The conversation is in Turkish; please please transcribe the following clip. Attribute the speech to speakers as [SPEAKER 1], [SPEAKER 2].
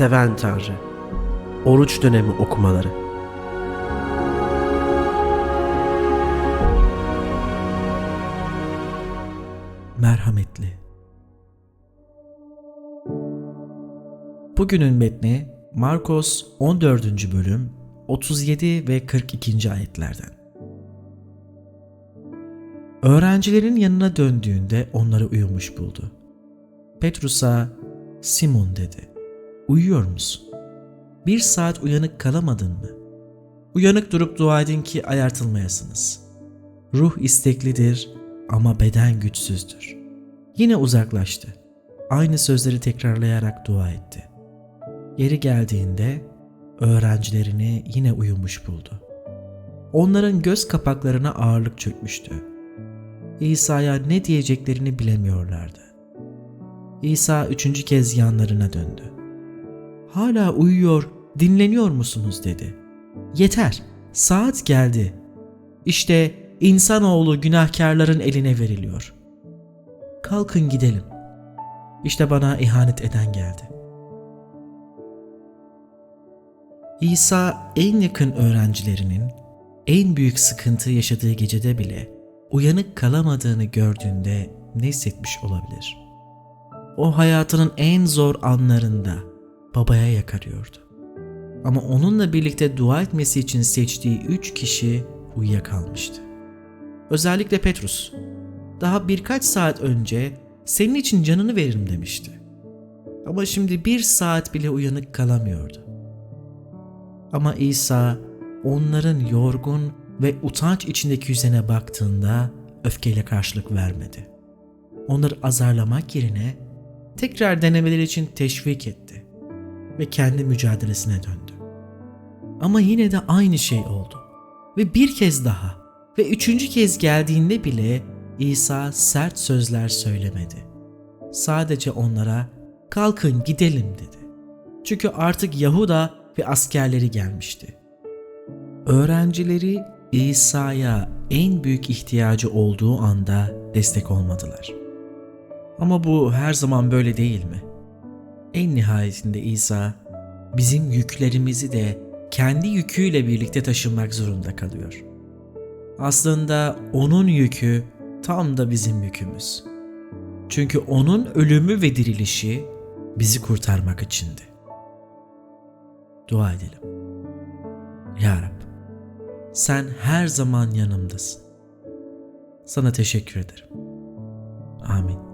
[SPEAKER 1] seven Tanrı. Oruç dönemi okumaları.
[SPEAKER 2] merhametli. Bugünün metni Markos 14. bölüm 37 ve 42. ayetlerden. Öğrencilerin yanına döndüğünde onları uyumuş buldu. Petrus'a Simon dedi. Uyuyor musun? Bir saat uyanık kalamadın mı? Uyanık durup dua edin ki ayartılmayasınız. Ruh isteklidir ama beden güçsüzdür. Yine uzaklaştı. Aynı sözleri tekrarlayarak dua etti. Yeri geldiğinde öğrencilerini yine uyumuş buldu. Onların göz kapaklarına ağırlık çökmüştü. İsa'ya ne diyeceklerini bilemiyorlardı. İsa üçüncü kez yanlarına döndü. Hala uyuyor, dinleniyor musunuz dedi. Yeter, saat geldi. İşte insanoğlu günahkarların eline veriliyor. Kalkın gidelim. İşte bana ihanet eden geldi. İsa en yakın öğrencilerinin en büyük sıkıntı yaşadığı gecede bile uyanık kalamadığını gördüğünde ne hissetmiş olabilir? O hayatının en zor anlarında babaya yakarıyordu. Ama onunla birlikte dua etmesi için seçtiği üç kişi uyuyakalmıştı. Özellikle Petrus. Daha birkaç saat önce senin için canını veririm demişti. Ama şimdi bir saat bile uyanık kalamıyordu. Ama İsa onların yorgun ve utanç içindeki yüzüne baktığında öfkeyle karşılık vermedi. Onları azarlamak yerine tekrar denemeleri için teşvik etti ve kendi mücadelesine döndü. Ama yine de aynı şey oldu. Ve bir kez daha ve üçüncü kez geldiğinde bile İsa sert sözler söylemedi. Sadece onlara kalkın gidelim dedi. Çünkü artık Yahuda ve askerleri gelmişti. Öğrencileri İsa'ya en büyük ihtiyacı olduğu anda destek olmadılar. Ama bu her zaman böyle değil mi? En nihayetinde İsa bizim yüklerimizi de kendi yüküyle birlikte taşımak zorunda kalıyor. Aslında onun yükü tam da bizim yükümüz. Çünkü onun ölümü ve dirilişi bizi kurtarmak içindi. Dua edelim. Ya Rab, sen her zaman yanımdasın. Sana teşekkür ederim. Amin.